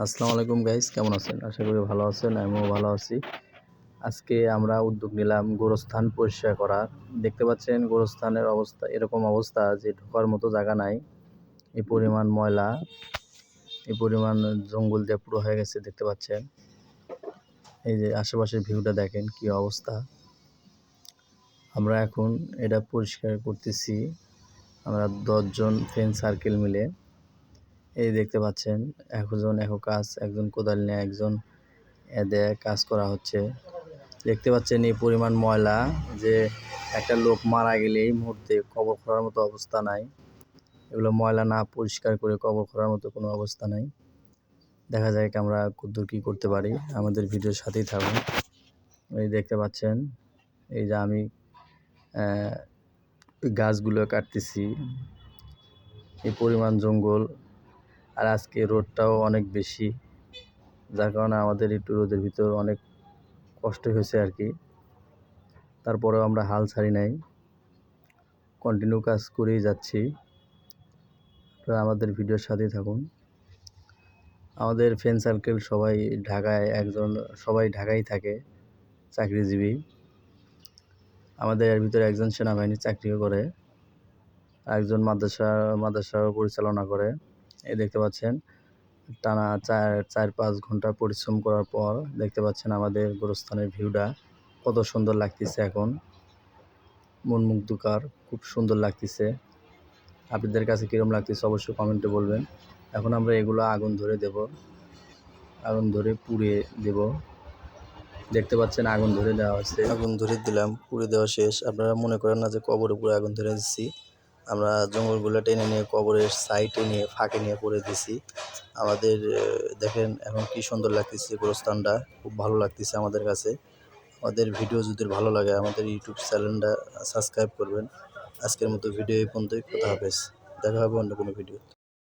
আসসালামু আলাইকুম গাইস কেমন আছেন? আশা করি ভালো আছেন, আমিও ভালো আছি। আজকে আমরা উদ্যোগ নিলাম গোরস্থান পরিষ্কার করার। দেখতে পাচ্ছেন গোরস্থানের অবস্থা, এরকম অবস্থা যে ঢোকার মতো জায়গা নাই। এই পরিমাণ ময়লা এই পরিমাণ জঙ্গল দিয়ে পুরো হয়ে গেছে, দেখতে পাচ্ছেন। এই যে আশেপাশের ভিউটা দেখেন কি অবস্থা। আমরা এখন এটা পরিষ্কার করতেছি। আমরা দশজন ফ্রেন্ড সার্কেল মিলে। এই দেখতে পাচ্ছেন, একজন এক কাজ, একজন কোদাল নিয়ে একজন এদে কাজ করা হচ্ছে। দেখতে পাচ্ছেন এই পরিমাণ ময়লা যে একটা লোক মারা গেলে এই মুহূর্তে কবর করার মতো অবস্থা নাই। এগুলো ময়লা না পরিষ্কার করে কবর করার মতো কোনো অবস্থা নাই। দেখা যায় আমরা কদ্দূর কী করতে পারি। আমাদের ভিডিওর সাথেই থাকুন। এই দেখতে পাচ্ছেন, এই যে আমি গাছগুলো কাটতেছি। এই পরিমাণ জঙ্গল আর আজকে রোদটাও অনেক বেশি, যার কারণে আমাদের একটু রোদের ভিতর অনেক কষ্ট হয়েছে আর কি। তারপরেও আমরা হাল ছাড়ি নাই কন্টিনিউ কাজ করেই যাচ্ছি। আমাদের ভিডিওর সাথেই থাকুন। আমাদের ফ্রেন্ড সার্কেল সবাই ঢাকায় একজন, সবাই ঢাকায় থাকে, চাকরিজীবী। আমাদের এর ভিতরে একজন সেনাবাহিনী চাকরিও করে একজন মাদ্রাসা, মাদ্রাসাও পরিচালনা করে। এই দেখতে পাচ্ছেন, টানা চার চার, পাঁচ ঘণ্টা পরিশ্রম করার পর দেখতে পাচ্ছেন আমাদের গোরস্থানের ভিউটা কত সুন্দর লাগতেছে এখন। মন মুগ্ধকর খুব সুন্দর লাগতেছে। আপনাদের কাছে কীরকম লাগতেছে অবশ্যই কমেন্টে বলবেন। এখন আমরা এগুলো আগুন ধরে দেব, আগুন ধরে পুড়িয়ে দেব। দেখতে পাচ্ছেন আগুন ধরে দেওয়া হচ্ছে আগুন ধরে দিলাম, পুড়ে দেওয়া শেষ। আপনারা মনে করেন না যে কবরে পুরো আগুন ধরে দিচ্ছি আমরা জঙ্গলগুলো টেনে নিয়ে, কবরের সাইডে নিয়ে, ফাঁকে নিয়ে পড়ে দিছি আমাদের দেখেন এখন কি সুন্দর লাগতেছে গোরস্থানটা। খুব ভালো লাগতেছে আমাদের কাছে। আমাদের ভিডিও যদি ভালো লাগে, আমাদের ইউটিউব চ্যানেলটা সাবস্ক্রাইব করবেন। আজকের মতো ভিডিও এই পর্যন্তই। কথা হবে দেখা হবে অন্য কোনো ভিডিও